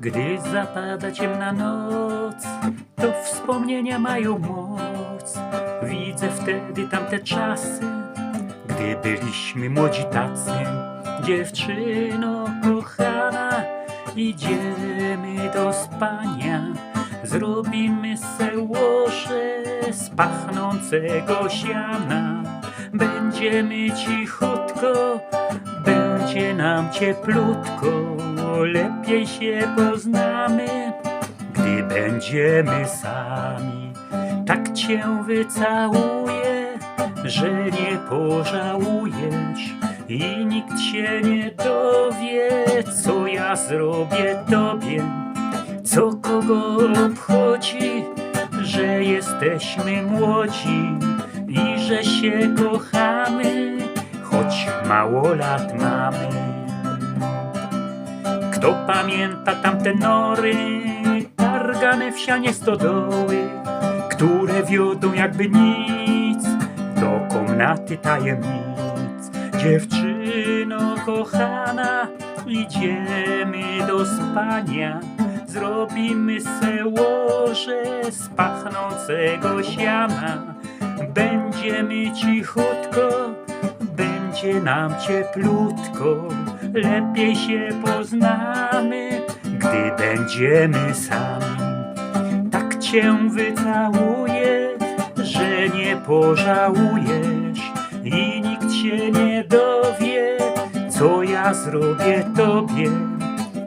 Gdy zapada ciemna noc, to wspomnienia mają moc. Widzę wtedy tamte czasy, gdy byliśmy młodzi tacy. Dziewczyno kochana, idziemy do spania. Zrobimy se łoże z pachnącego siana. Będziemy cichutko, będzie nam cieplutko, lepiej się poznamy, gdy będziemy sami. Tak cię wycałuję, że nie pożałujesz i nikt się nie dowie, co ja zrobię tobie. Co kogo obchodzi, że jesteśmy młodzi i że się kochamy, choć mało lat mamy. Kto pamięta tamte nory, targane w sianie stodoły, które wiodą jakby nic do komnaty tajemnic. Dziewczyno kochana, idziemy do spania, zrobimy se łoże z pachnącego siana. Będziemy cichutko, będzie nam cieplutko, lepiej się poznamy, gdy będziemy sami. Tak cię wycałuję, że nie pożałujesz i nikt się nie dowie, co ja zrobię tobie,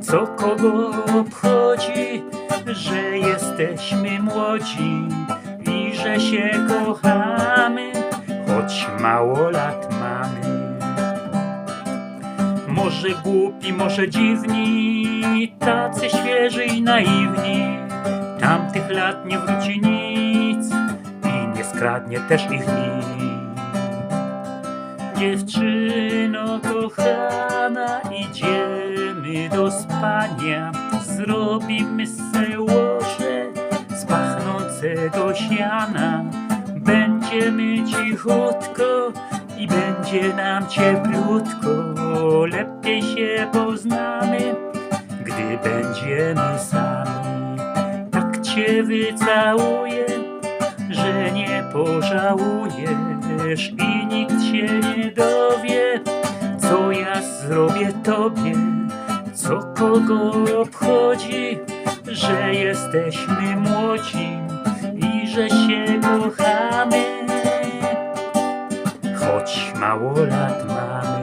co kogo obchodzi, że jesteśmy młodzi i że się kochamy, choć mało lat. Może głupi, może dziwni, tacy świeży i naiwni. Tamtych lat nie wróci nic i nie skradnie też ich nic. Dziewczyno kochana, idziemy do spania, zrobimy se łoże z pachnącego siana. Będziemy cichutko i będzie nam cieplutko, lepiej się poznamy, gdy będziemy sami. Tak cię wycałuję, że nie pożałujesz i nikt się nie dowie, co ja zrobię tobie, co kogo obchodzi, że jesteśmy młodzi i że się kochamy, choć mało lat mamy.